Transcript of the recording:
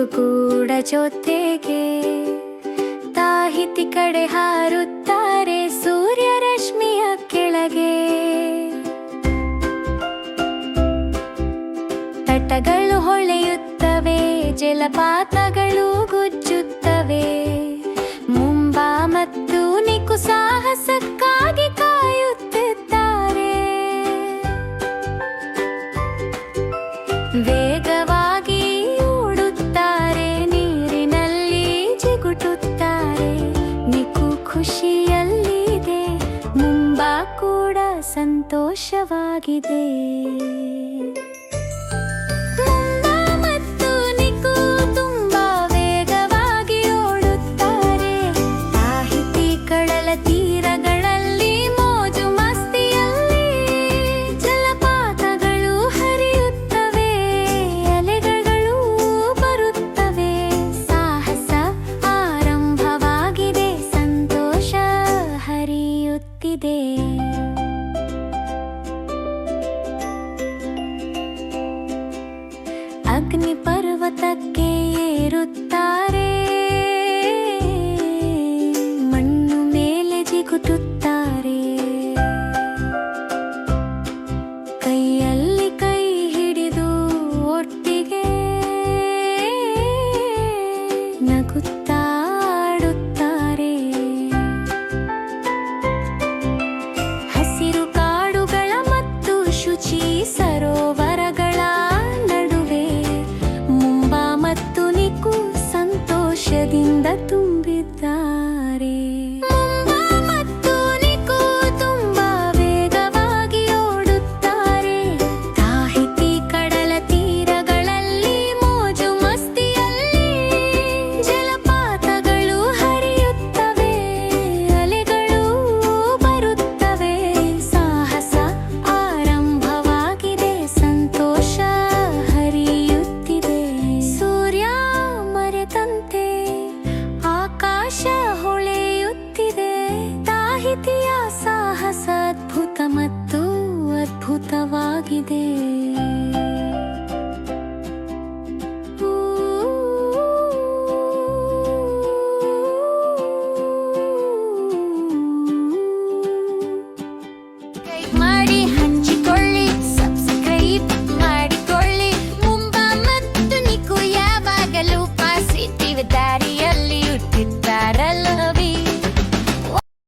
ಬೆಳಕು ಕೂಡ ಜೊತೆಗೆ. ತಾಹಿತಿ ಕಡೆ ಹಾರುತ್ತಾರೆ ಸೂರ್ಯ ರಶ್ಮಿಯ ಕೆಳಗೆ. ತಟಗಳು ಹೊಳೆಯುತ್ತವೆ, ಜಲಪಾತಗಳು ಗುಜ್ಜುತ್ತವೆ. ಮುಂಬಾ ಮತ್ತು ನಿಕು ಸಾಹಸಕ್ಕಾಗಿ ಕಾಯುತ್ತಿದ್ದಾರೆ. ಸಂತೋಷವಾಗಿದೆ. अग्निपर्वतके ಆಗಿದೆ